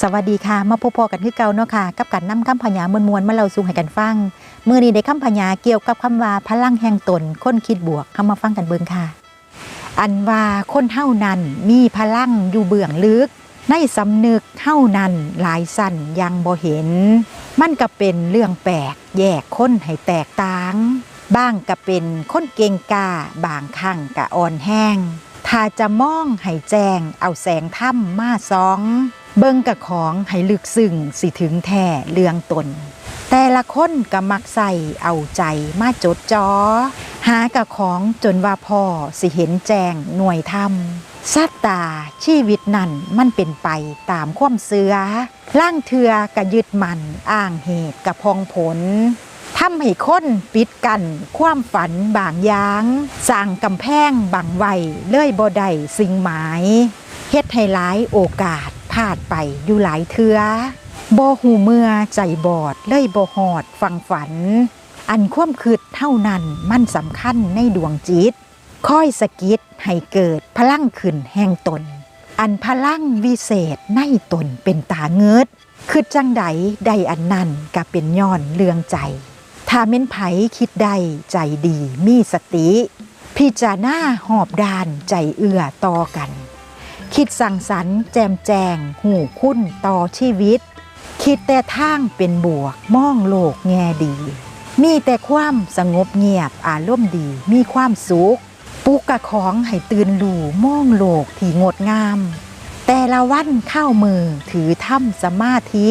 สวัสดีค่ะ มาพบพอกันคือเก่าเนาะค่ะ กับการนำคำพญามวลๆมาเล่าสู่ให้กันฟัง มือนี้ได้คำพญาเกี่ยวกับคำว่าพลังแห่งตนคนคิดบวกเข้ามาฟังกันเบิ่งค่ะ อันว่าคนเท่านั้นมีพลังอยู่เบื้องลึก ในสำนึกเท่านั้นหลายสั่นยังบ่เห็น มันก็เป็นเรื่องแปลกแยกคนให้แตกต่าง บ้างก็เป็นคนเก่งกาบางครั้งก็อ่อนแห้ง ถ้าจะมองให้แจ้งเอาแสงถ้ำมาซอง เบิ่งกับของให้ลึกซึ้งสิถึงแท้เรื่องตน แต่ละคนก็มักใส่เอาใจมาจดจอหากับของจนว่าพ่อสิเห็นแจงหน่วยธรรมสัตตาชีวิตนั่นมันเป็นไปตามความเสือล่างเทือกะยึดมันอ้างเหตุกับพองผลทำให้คนปิดกัน ความฝันบางอย่างสร้างกำแพงบางไวเลื่อยบ่ได้สิ่งหมายเฮ็ดให้หลายโอกาส พลาดไปอยู่หลายเทือบ่หูเมื่อใจบอดเลยบ่หอดฟังฝัน อันความคืดเท่านั้นมันสำคัญในดวงจิตค่อยสะกิดให้เกิดพลังขึ้นแห่งตน อันพลังวิเศษในตนเป็นตาเงิดคือจังใดใดอันนั้นก็เป็นย้อนเลืองใจ ถ้าเม้นไผคิดได้ใจดีมีสติ พิจารณาหอบดานใจเอื้อต่อกัน คิดสั่งสรรค์แจมแจง หูคุ้นต่อชีวิต คิดแต่ทางเป็นบวกมองโลกแง่ดี มีแต่ความสงบเงียบอารมณ์ดี มีความสุขปุกกะของให้ตื่นรู้มองโลกที่งดงาม แต่ละวันเข้ามือถือถ้ำสมาธิ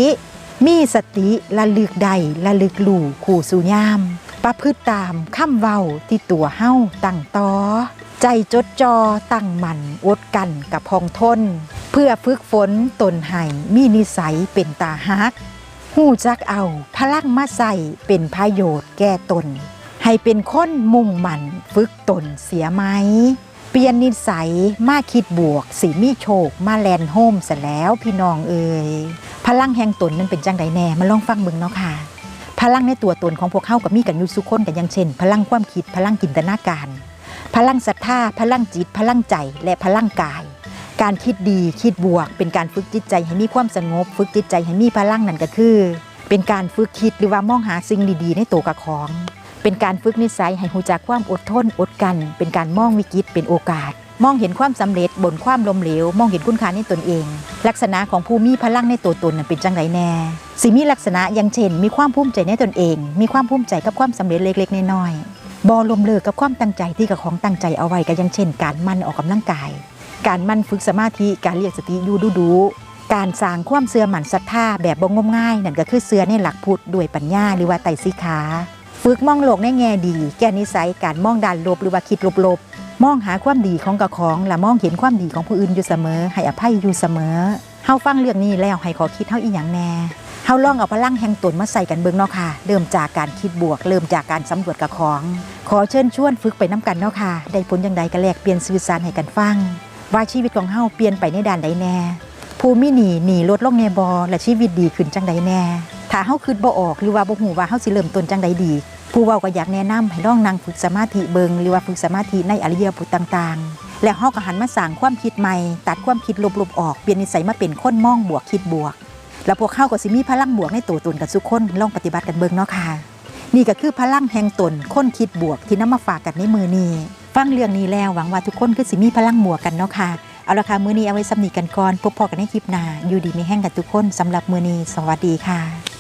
มีสติระลึกใดระลึกลู่ขู่สุยาม ประพฤติตามคำเว้าที่ตัวเฮ้าตั้งต่อ ใจจดจอตั้งมันอดกันกับพองทน เพื่อฝึกฝนตนให้มีนิสัยเป็นตาฮักหู้จักเอาพลังมาใส่เป็นประโยชน์แก่ตน ให้เป็นคนมุ่งมันฝึกตนเสียไหม เปลี่ยนนิสัยมาคิดบวก สีมีโชค มาแลนโฮมซะแล้วพี่น้องเอ่ยพลังแห่งตนนั้นเป็นจังไดแน่มาลองฟังเบิ่งเนาะค่ะพลังในตัวตนของพวกเขากับมีกันยู่สุคนกันย่างเช่น พลังความคิดพลังจินตนาการ พลังศรัทธาพลังจิต พลังใจและพลังกาย การคิดดีคิดบวก เป็นการฝึกจิตใจให้มีความสงบ ฝึกจิตใจให้มีพลังนั่นก็คือ เป็นการฝึกคิดหรือว่ามองหาสิ่งดีๆ ในตัวกับของ เป็นการฝึกนิสัยให้หูจักความอดทนอดกัน เป็นการมองวิกฤตเป็นโอกาส มองเห็นความสำเร็จบนความล้มเหลว มองเห็นคุณค่าในตนเอง ลักษณะของผู้มีพลังในตัวตนนั้นเป็นจังไรแน่สิมีลักษณะอย่างเช่น มีความภูมิใจในตนเอง มีความภูมิใจกับความสำเร็จเล็กๆน้อยๆ บอลมเลิกกับความตั้งใจที่กับของตั้งใจเอาไว้ก็ย่างเช่น การมั่นออกกำลังกาย การมั่นฝึกสมาธิการเรียกสติอยู่ดูดูการสร้างความเสื่อหมั่นศรัทธาแบบบ่งมง่าย นั่นก็คือเสื่อในหลักพุทธด้วยปัญญาหรือว่าไตสิกขาฝึกมองโลกในแง่ดี แก้นิสัยการมองด้านลบหรือว่าคิดลบๆมองหาความดีของกระของและมองเห็นความดีของผู้อื่นอยู่เสมอ ให้อภัยอยู่เสมอเฮาฟังเรื่องนี้แล้วให้ขอคิดเฮาอีหยังแน่ เฮาลองเอาพลังแห่งตนมาใส่กันเบิ่งนาะค่ะ เริ่มจากการคิดบวก เริ่มจากการสำรวจกระของ ขอเชิญชวนฝึกไปน้ำกันเนาะค่ะ ได้ผลยังใดก็แลกเปลี่ยนสื่อสารให้กันฟัง ว่าชีวิตของเฮาเปลี่ยนไปในด้านใดแน่ผู้มีหนีหนีลดลงแน่บอและชีวิตดีขึ้นจังใดแน่ ถ้าเฮาคิดบ่ออกหรือว่าบ่ฮู้ว่าเฮาสิเริ่มต้นจังใดดี ผู้เว้าก็อยากแนะนำให้ลองนั่งฝึกสมาธิเบิงหรือว่าฝึกสมาธิในอริยบทต่างๆ แล้วเฮาก็หันมาสร้างความคิดใหม่ ตัดความคิดลบๆออกเปลี่ยนนิสัยมาเป็นคนมองบวกคิดบวก แล้วพวกเข้าก็สิมีพลังบวกในตัวตนกับทุกคนลองปฏิบัติกันเบิงเนาะค่ะ นี่ก็คือพลังแห่งตนค้นคิดบวกที่นำมาฝากกันในมือนี้ฟังเรื่องนี้แล้วหวังว่าทุกคนคือสิมีพลังบวกกันเนาะค่ะเอาละค่ะมือนี้เอาไว้สำนีกันก่อนพบพอกันในคลิปหน้าอยู่ดีมีแห้งกันทุกคนสำหรับมือนี้สวัสดีค่ะ